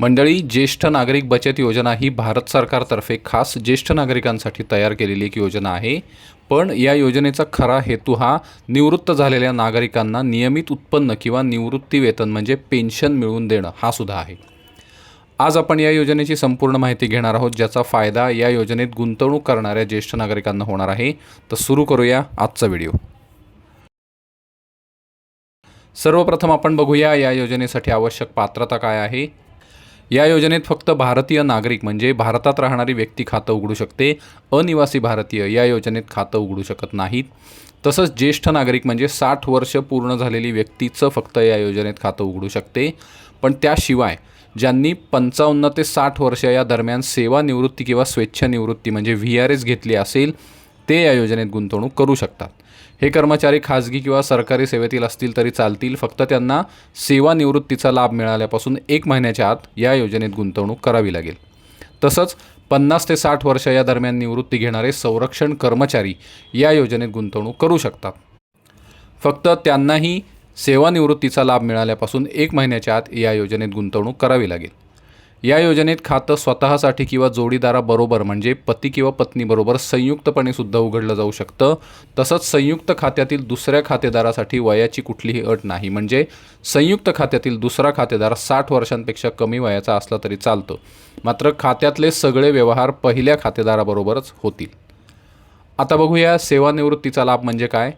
मंडळी ज्येष्ठ नागरिक बचत योजना ही भारत सरकारतर्फे खास ज्येष्ठ नागरिकांसाठी तयार केलेली एक योजना आहे. पण या योजनेचा खरा हेतू हा निवृत्त झालेल्या नागरिकांना नियमित उत्पन्न किंवा निवृत्ती वेतन म्हणजे पेन्शन मिळवून देणं हा सुद्धा आहे. आज आपण या योजनेची संपूर्ण माहिती घेणार आहोत ज्याचा फायदा या योजनेत गुंतवणूक करणाऱ्या ज्येष्ठ नागरिकांना होणार आहे. तर सुरू करूया आजचा व्हिडिओ. सर्वप्रथम आपण बघूया या योजनेसाठी आवश्यक पात्रता काय आहे. या योजनेत फक्त भारतीय नागरिक म्हणजे भारतात राहणारी व्यक्ती खातं उघडू शकते. अनिवासी भारतीय या योजनेत खातं उघडू शकत नाहीत. तसंच ज्येष्ठ नागरिक म्हणजे साठ वर्ष पूर्ण झालेली व्यक्तीचं फक्त या योजनेत खातं उघडू शकते. पण त्याशिवाय ज्यांनी पंचावन्न ते साठ वर्ष या दरम्यान सेवानिवृत्ती किंवा स्वेच्छानिवृत्ती म्हणजे व्ही आर एस घेतली असेल ते या योजनेत गुंतवणूक करू शकतात. हे कर्मचारी खाजगी किंवा सरकारी सेवेतील असतील तरी चालतील. फक्त त्यांना सेवानिवृत्तीचा लाभ मिळाल्यापासून एक महिन्याच्या आत या योजनेत गुंतवणूक करावी लागेल. तसंच पन्नास ते साठ वर्ष या दरम्यान निवृत्ती घेणारे संरक्षण कर्मचारी या योजनेत गुंतवणूक करू शकतात. फक्त त्यांनाही सेवानिवृत्तीचा लाभ मिळाल्यापासून एक महिन्याच्या आत या योजनेत गुंतवणूक करावी लागेल. या योजनेत खातं स्वतःसाठी किंवा जोडीदाराबरोबर म्हणजे पती किंवा पत्नीबरोबर संयुक्तपणे सुद्धा उघडलं जाऊ शकतं. तसंच संयुक्त खात्यातील दुसऱ्या खातेदारासाठी वयाची कुठलीही अट नाही. म्हणजे संयुक्त खात्यातील दुसरा खातेदार साठ वर्षांपेक्षा कमी वयाचा असला तरी चालतं. मात्र खात्यातले सगळे व्यवहार पहिल्या खातेदाराबरोबरच होतील. आता बघूया सेवानिवृत्तीचा लाभ म्हणजे काय?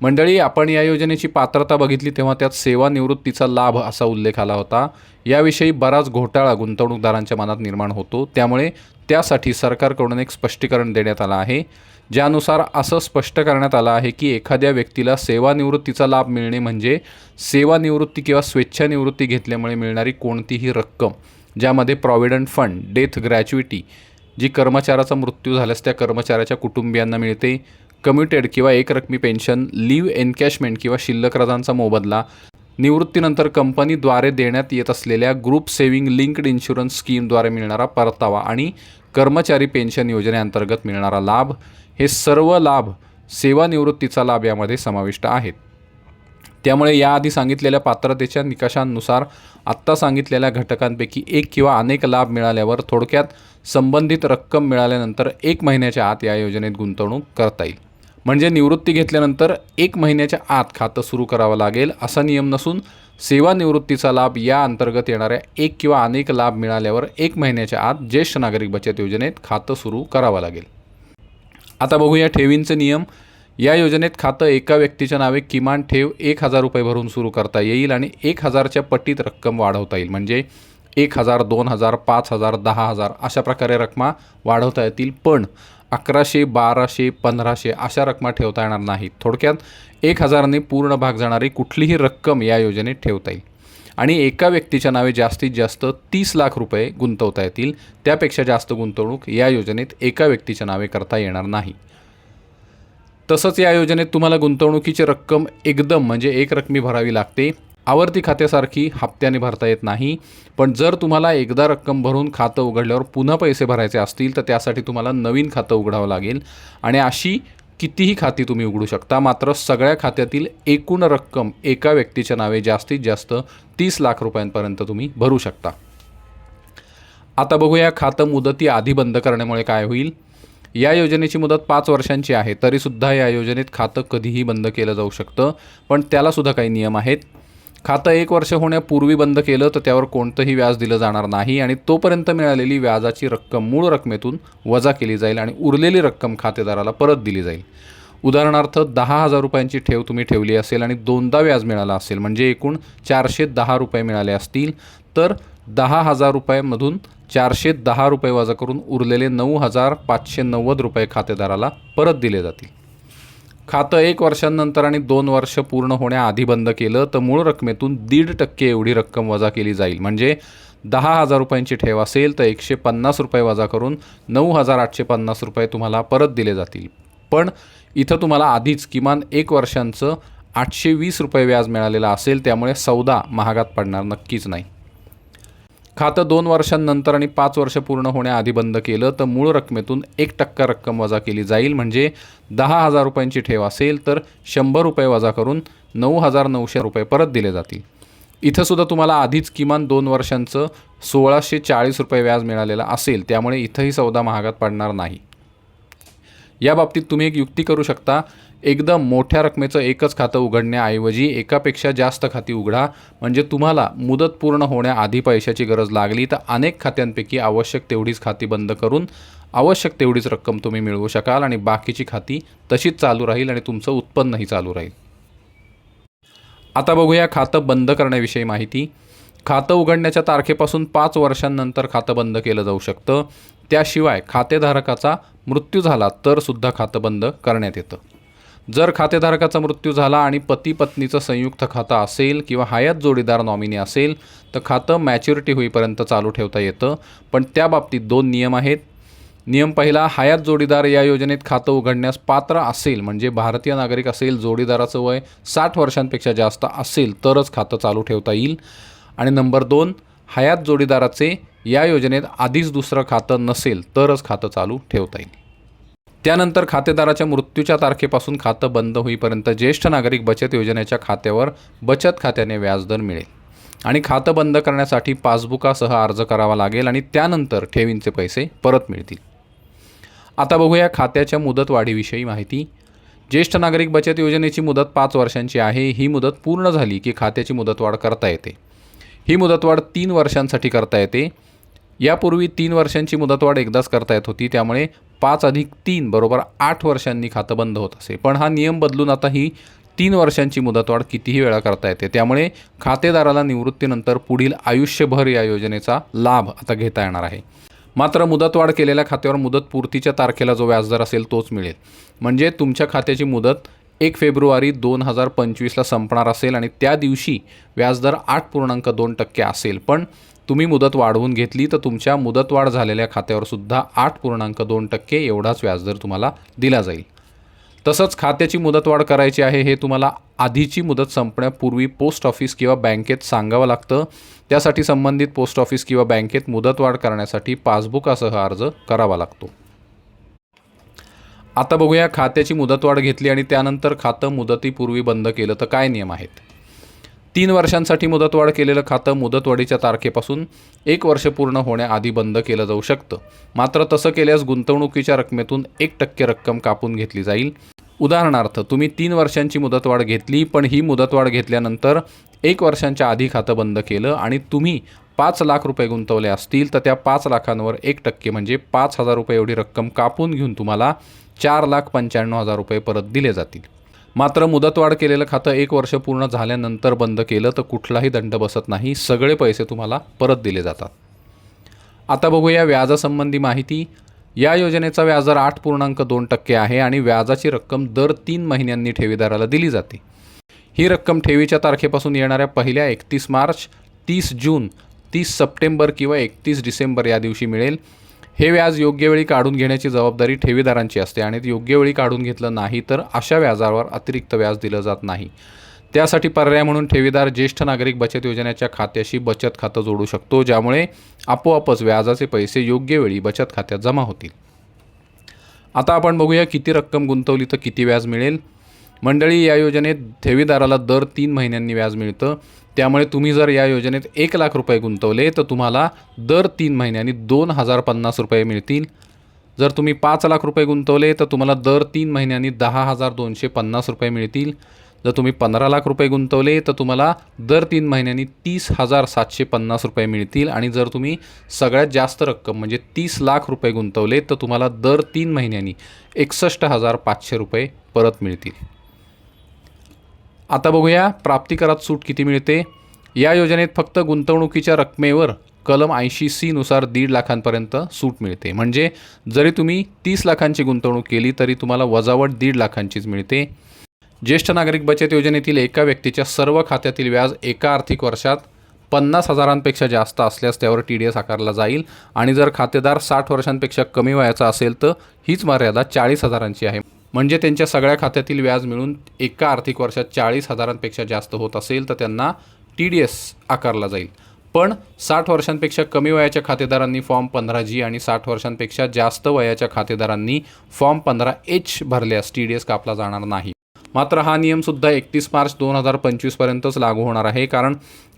मंडळी आपण या योजनेची पात्रता बघितली तेव्हा त्यात सेवानिवृत्तीचा लाभ असा उल्लेख आला होता. याविषयी बराच घोटाळा गुंतवणूकदारांच्या मनात निर्माण होतो. त्यामुळे त्यासाठी सरकारकडून एक स्पष्टीकरण देण्यात आलं आहे. ज्यानुसार असं स्पष्ट करण्यात आलं आहे की एखाद्या व्यक्तीला सेवानिवृत्तीचा लाभ मिळणे म्हणजे सेवानिवृत्ती किंवा स्वेच्छानिवृत्ती घेतल्यामुळे मिळणारी कोणतीही रक्कम ज्यामध्ये प्रॉव्हिडंट फंड डेथ ग्रॅच्युइटी जी कर्मचाऱ्याचा मृत्यू झाल्यास त्या कर्मचाऱ्याच्या कुटुंबियांना मिळते कम्युटेड किंवा एकरकमी पेन्शन लीव एनकॅशमेंट किंवा शिल्लक रजांचा मोबदला निवृत्तीनंतर कंपनीद्वारे देण्यात येत असलेल्या ग्रुप सेव्हिंग लिंक्ड इन्शुरन्स स्कीमद्वारे मिळणारा परतावा आणि कर्मचारी पेन्शन योजनेअंतर्गत मिळणारा लाभ हे सर्व लाभ सेवानिवृत्तीचा लाभ यामध्ये समाविष्ट आहेत. त्यामुळे याआधी सांगितलेल्या पात्रतेच्या निकषांनुसार आत्ता सांगितलेल्या घटकांपैकी एक किंवा अनेक लाभ मिळाल्यावर थोडक्यात संबंधित रक्कम मिळाल्यानंतर एक महिन्याच्या आत या योजनेत गुंतवणूक करता येईल. म्हणजे निवृत्ती घेतल्यानंतर एक महिन्याच्या आत खातं सुरू करावं लागेल असा नियम नसून सेवानिवृत्तीचा लाभ या अंतर्गत येणाऱ्या एक किंवा अनेक लाभ मिळाल्यावर एक महिन्याच्या आत ज्येष्ठ नागरिक बचत योजनेत खातं सुरू करावं लागेल. आता बघूया ठेवींचे नियम. या योजनेत खातं एका व्यक्तीच्या नावे किमान ठेव एक हजार रुपये भरून सुरू करता येईल आणि एक हजारच्या पटीत रक्कम वाढवता येईल. म्हणजे एक हजार दोन हजार पाच हजार दहा हजार अशा प्रकारे रकमा वाढवता येतील. पण अकराशे बाराशे पंधराशे अशा रकमा ठेवता येणार नाहीत. थोडक्यात एक हजाराने पूर्ण भाग जाणारी कुठलीही रक्कम या योजनेत ठेवता येईल. आणि एका व्यक्तीच्या नावे जास्तीत जास्त तीस लाख रुपये गुंतवता येतील. त्यापेक्षा जास्त गुंतवणूक या योजनेत एका व्यक्तीच्या नावे करता येणार नाही. तसंच या योजनेत तुम्हाला गुंतवणुकीची रक्कम एकदम म्हणजे एक रकमी भरावी लागते. आवर्ती खात्यासारखी हप्त्याने भरता येत नाही. पण जर तुम्हाला एकदा रक्कम भरून खातं उघडल्यावर पुन्हा पैसे भरायचे असतील तर त्यासाठी तुम्हाला नवीन खातं उघडावं लागेल. आणि अशी कितीही खाती तुम्ही उघडू शकता मात्र सगळ्या खात्यातील एकूण रक्कम एका व्यक्तीच्या नावे जास्तीत जास्त तीस लाख रुपयांपर्यंत तुम्ही भरू शकता. आता बघूया खातं मुदती आधी बंद करण्यामुळे काय होईल. या योजनेची मुदत पाच वर्षांची आहे तरीसुद्धा या योजनेत खातं कधीही बंद केलं जाऊ शकतं पण त्यालासुद्धा काही नियम आहेत. खातं एक वर्ष होण्यापूर्वी बंद केलं तर त्यावर कोणतंही व्याज दिलं जाणार नाही आणि तोपर्यंत मिळालेली व्याजाची रक्कम मूळ रकमेतून वजा केली जाईल आणि उरलेली रक्कम खातेदाराला परत दिली जाईल. उदाहरणार्थ दहा हजार रुपयांची ठेव तुम्ही ठेवली असेल आणि दोनदा व्याज मिळाला असेल म्हणजे एकूण चारशे दहा रुपये मिळाले असतील तर दहा हजार रुपयांमधून चारशे दहा रुपये वजा करून उरलेले नऊ हजार पाचशे नव्वद रुपये खातेदाराला परत दिले जातील. खातं एक वर्षांनंतर आणि दोन वर्ष पूर्ण होण्याआधी बंद केलं तर मूळ रकमेतून दीड टक्के एवढी रक्कम वजा केली जाईल. म्हणजे दहा हजार रुपयांची ठेव असेल तर एकशे पन्नास रुपये वजा करून नऊ हजार आठशे पन्नास रुपये तुम्हाला परत दिले जातील. पण इथं तुम्हाला आधीच किमान एक वर्षांचं आठशे वीस रुपये व्याज मिळालेलं असेल त्यामुळे सौदा महागात पडणार नक्कीच नाही. खातं दोन वर्षांनंतर आणि पाच वर्ष पूर्ण होण्याआधी बंद केलं तर मूळ रकमेतून एक टक्का रक्कम वजा केली जाईल. म्हणजे दहा हजार रुपयांची ठेव असेल तर शंभर रुपये वजा करून नऊ हजार नऊशे रुपये परत दिले जातील. इथंसुद्धा तुम्हाला आधीच किमान दोन वर्षांचं सोळाशे चाळीस रुपये व्याज मिळालेलं असेल त्यामुळे इथंही सौदा महागात पडणार नाही. या बाबतीत तुम्ही एक युक्ती करू शकता एकदम मोठ्या रकमेचं एकच खातं उघडण्याऐवजी एकापेक्षा जास्त खाती उघडा. म्हणजे तुम्हाला मुदत पूर्ण होण्याआधी पैशाची गरज लागली तर अनेक खात्यांपैकी आवश्यक तेवढीच खाती बंद करून आवश्यक तेवढीच रक्कम तुम्ही मिळवू शकाल आणि बाकीची खाती तशीच चालू राहील आणि तुमचं उत्पन्नही चालू राहील. आता बघूया खातं बंद करण्याविषयी माहिती. खातं उघडण्याच्या तारखेपासून पाच वर्षांनंतर खातं बंद केलं जाऊ शकतं. त्याशिवाय खातेधारकाचा मृत्यू झाला तरसुद्धा खातं बंद करण्यात येतं. जर खातेधारकाचा मृत्यू झाला आणि पती पत्नीचं संयुक्त खातं असेल किंवा हयात जोडीदार नॉमिनी असेल तर खातं मॅच्युरिटी होईपर्यंत चालू ठेवता येतं. पण त्या बाबतीत दोन नियम आहेत. नियम पहिला हयात जोडीदार या योजनेत खातं उघडण्यास पात्र असेल म्हणजे भारतीय नागरिक असेल जोडीदाराचं वय साठ वर्षांपेक्षा जास्त असेल तरच खातं चालू ठेवता येईल. आणि नंबर दोन हयात जोडीदाराचे या योजनेत आधीच दुसरं खातं नसेल तरच खातं चालू ठेवता येईल. त्यानंतर खातेदाराच्या मृत्यूच्या तारखेपासून खातं बंद होईपर्यंत ज्येष्ठ नागरिक बचत योजनेच्या खात्यावर बचत खात्याने व्याजदर मिळेल. आणि खातं बंद करण्यासाठी पासबुकासह अर्ज करावा लागेल आणि त्यानंतर ठेवींचे पैसे परत मिळतील. आता बघूया खात्याच्या मुदतवाढीविषयी माहिती. ज्येष्ठ नागरिक बचत योजनेची मुदत पाच वर्षांची आहे. ही मुदत पूर्ण झाली की खात्याची मुदतवाढ करता येते. ही मुदतवाढ तीन वर्षांसाठी करता येते. यापूर्वी तीन वर्षांची मुदतवाढ एकदाच करता येत होती त्यामुळे पाच अधिक तीन बरोबर आठ वर्षांनी खातं बंद होत असे. पण हा नियम बदलून आता ही तीन वर्षांची मुदतवाढ कितीही वेळा करता येते त्यामुळे खातेदाराला निवृत्तीनंतर पुढील आयुष्यभर या योजनेचा लाभ आता घेता येणार आहे. मात्र मुदतवाढ केलेल्या खात्यावर मुदतपूर्तीच्या तारखेला जो व्याजदर असेल तोच मिळेल. म्हणजे तुमच्या खात्याची मुदत एक फेब्रुवारी दोन हजार पंचवीसला संपणार असेल आणि त्या दिवशी व्याजदर आठ पूर्णांक दोन टक्के असेल. पण तुम्ही मुदत वाढवून घेतली तर तुमच्या मुदतवाढ झालेल्या खात्यावर सुद्धा आठ पूर्णांक दोन टक्के एवढाच व्याजदर तुम्हाला दिला जाईल. तसंच खात्याची मुदतवाढ करायची आहे हे तुम्हाला आधीची मुदत संपण्यापूर्वी पोस्ट ऑफिस किंवा बँकेत सांगावं लागतं. त्यासाठी संबंधित पोस्ट ऑफिस किंवा बँकेत मुदतवाढ करण्यासाठी पासबुकासह अर्ज करावा लागतो. आता बघूया खात्याची मुदतवाढ घेतली आणि त्यानंतर खातं मुदतीपूर्वी बंद केलं तर काय नियम आहेत? तीन वर्षांसाठी मुदतवाढ केलेलं खातं मुदतवाढीच्या तारखेपासून एक वर्ष पूर्ण होण्याआधी बंद केलं जाऊ शकतं. मात्र तसं केल्यास गुंतवणुकीच्या रकमेतून एक टक्के रक्कम कापून घेतली जाईल. उदाहरणार्थ तुम्ही तीन वर्षांची मुदतवाढ घेतली पण ही मुदतवाढ घेतल्यानंतर एक वर्षांच्या आधी खातं बंद केलं आणि तुम्ही पाच लाख रुपये गुंतवले असतील तर त्या पाच लाखांवर एक टक्के म्हणजे पाच हजार रुपये एवढी रक्कम कापून घेऊन तुम्हाला चार लाख पंच्याण्णव हजार रुपये परत दिले जातील. मात्र मुदतवाढ केलेलं खातं एक वर्ष पूर्ण झाल्यानंतर बंद केलं तर कुठलाही दंड बसत नाही. सगळे पैसे तुम्हाला परत दिले जातात. आता बघूया व्याजासंबंधी माहिती. या योजनेचा व्याजदर आठ पूर्णांक दोन टक्के आहे आणि व्याजाची रक्कम दर तीन महिन्यांनी ठेवीदाराला दिली जाते. ही रक्कम ठेवीच्या तारखेपासून येणाऱ्या पहिल्या एकतीस मार्च तीस जून तीस सप्टेंबर किंवा एकतीस डिसेंबर या दिवशी मिळेल. हे व्याज योग्य वेळी काढून घेण्याची जबाबदारी ठेवीदारांची असते आणि ते योग्य वेळी काढून घेतलं नाही तर अशा व्याजावर अतिरिक्त व्याज दिलं जात नाही. त्यासाठी पर्याय म्हणून ठेवीदार ज्येष्ठ नागरिक बचत योजनेच्या खात्याशी बचत खातं जोडू शकतो ज्यामुळे आपोआपच व्याजाचे पैसे योग्य वेळी बचत खात्यात जमा होतील. आता आपण बघूया किती रक्कम गुंतवली तर किती व्याज मिळेल. मंडळी या योजनेत ठेवीदाराला दर तीन महिन्यांनी व्याज मिळतं. त्यामुळे तुम्ही जर या योजनेत एक लाख रुपये गुंतवले तर तुम्हाला दर तीन महिन्यांनी दोन हजार पन्नास रुपये मिळतील. जर तुम्ही पाच लाख रुपये गुंतवले तर तुम्हाला दर तीन महिन्यांनी दहा हजार दोनशे पन्नास रुपये मिळतील. जर तुम्ही पंधरा लाख रुपये गुंतवले तर तुम्हाला दर तीन महिन्यांनी तीस हजार सातशे पन्नास रुपये मिळतील. आणि जर तुम्ही सगळ्यात जास्त रक्कम म्हणजे तीस लाख रुपये गुंतवले तर तुम्हाला दर तीन महिन्यांनी एकसष्ट हजार पाचशे रुपये परत मिळतील. आता बघूया प्राप्तिकरात सूट किती मिळते. या योजनेत फक्त गुंतवणुकीच्या रकमेवर कलम ऐंशी सी नुसार दीड लाखांपर्यंत सूट मिळते. म्हणजे जरी तुम्ही तीस लाखांची गुंतवणूक केली तरी तुम्हाला वजावट दीड लाखांचीच मिळते. ज्येष्ठ नागरिक बचत योजनेतील एका व्यक्तीच्या सर्व खात्यातील व्याज एका आर्थिक वर्षात पन्नास हजारांपेक्षा जास्त असल्यास त्यावर टी डी एस आकारला जाईल. आणि जर खातेदार साठ वर्षांपेक्षा कमी वयाचा असेल तर हीच मर्यादा चाळीस हजारांची आहे. म्हणजे त्यांच्या सगळ्या खात्यातील व्याज मिळून एका आर्थिक वर्षात चाळीस हजारांपेक्षा जास्त होत असेल तर त्यांना टी डी एस आकारला जाईल. पण साठ वर्षांपेक्षा कमी वयाच्या खातेदारांनी फॉर्म पंधरा जी आणि साठ वर्षांपेक्षा जास्त वयाच्या खातेदारांनी फॉर्म पंधरा एच भरल्यास टी डी एस कापला जाणार नाही. मात्र हा नियमसुद्धा एकतीस मार्च दोन हजार पंचवीसपर्यंतच लागू होणार आहे कारण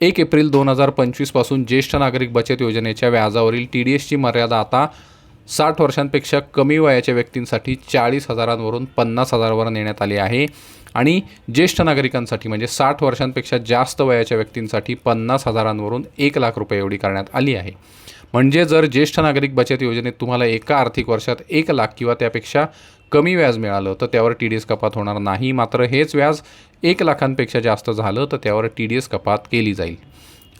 एक एप्रिल दोन हजार पंचवीसपासून ज्येष्ठ नागरिक बचत योजनेच्या व्याजावरील टी डी एसची मर्यादा आता साठ वर्षांपेक्षा कमी वयाच्या व्यक्तींसाठी चाळीस हजारांवरून पन्नास हजारावर नेण्यात आली आहे. आणि ज्येष्ठ नागरिकांसाठी म्हणजे साठ वर्षांपेक्षा जास्त वयाच्या व्यक्तींसाठी पन्नास हजारांवरून एक लाख रुपये एवढी करण्यात आली आहे. म्हणजे जर ज्येष्ठ नागरिक बचत योजनेत तुम्हाला एका आर्थिक वर्षात एक लाख किंवा त्यापेक्षा कमी व्याज मिळालं तर त्यावर टी डी एस कपात होणार नाही. मात्र हेच व्याज एक लाखांपेक्षा जास्त झालं तर त्यावर टी डी एस कपात केली जाईल.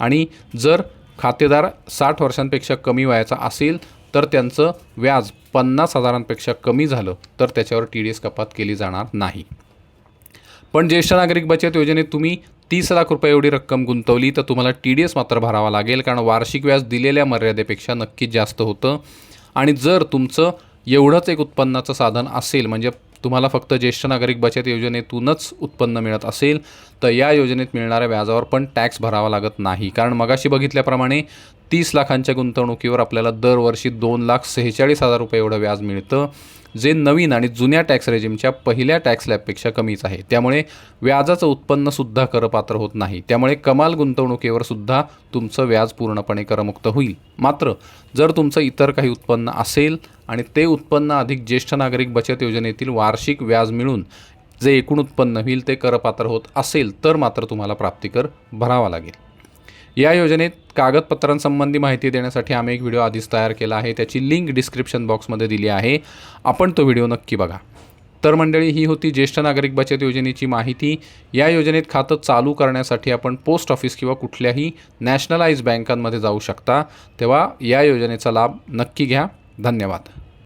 आणि जर खातेदार साठ वर्षांपेक्षा कमी वयाचा असेल तर त्यांचं व्याज पन्नास हजारांपेक्षा कमी झालं तर त्याच्यावर टी डी एस कपात केली जाणार नाही. पण ज्येष्ठ नागरिक बचत योजनेत तुम्ही तीस लाख रुपये एवढी रक्कम गुंतवली तर तुम्हाला टी डी एस मात्र भरावा लागेल कारण वार्षिक व्याज दिलेल्या मर्यादेपेक्षा नक्कीच जास्त होतं. आणि जर तुमचं एवढंच एक उत्पन्नाचं साधन असेल म्हणजे तुम्हाला फक्त ज्येष्ठ नागरिक बचत योजनेतूनच उत्पन्न मिळत असेल तर या योजनेत मिळणाऱ्या व्याजावर पण टॅक्स भरावा लागत नाही. कारण मगाशी बघितल्याप्रमाणे तीस लाखांच्या गुंतवणुकीवर आपल्याला दरवर्षी दोन लाख सेहेचाळीस हजार रुपये एवढं व्याज मिळतं जे नवीन आणि जुन्या टॅक्स रेजिमच्या पहिल्या टॅक्स लॅबपेक्षा कमीच आहे. त्यामुळे व्याजाचं उत्पन्नसुद्धा करपात्र होत नाही. त्यामुळे कमाल गुंतवणुकीवर सुद्धा तुमचं व्याज पूर्णपणे करमुक्त होईल. मात्र जर तुमचं इतर काही उत्पन्न असेल आणि ते उत्पन्न अधिक ज्येष्ठ नागरिक बचत योजनेतील वार्षिक व्याज मिळून जे एकूण उत्पन्न होईल ते करपात्र होत असेल तर मात्र तुम्हाला प्राप्तिकर भरावा लागेल. या योजनेत कागदपत्रांसंबंधी माहिती देण्यासाठी आम्ही एक व्हिडिओ आधीच तयार केला आहे त्याची लिंक डिस्क्रिप्शन बॉक्समध्ये दिली आहे. आपण तो व्हिडिओ नक्की बघा. तर मंडळी ही होती ज्येष्ठ नागरिक बचत योजनेची माहिती. या योजनेत खातं चालू करण्यासाठी आपण पोस्ट ऑफिस किंवा कुठल्याही नॅशनलाइज बँकांमध्ये जाऊ शकता. तेव्हा या योजनेचा लाभ नक्की घ्या. धन्यवाद.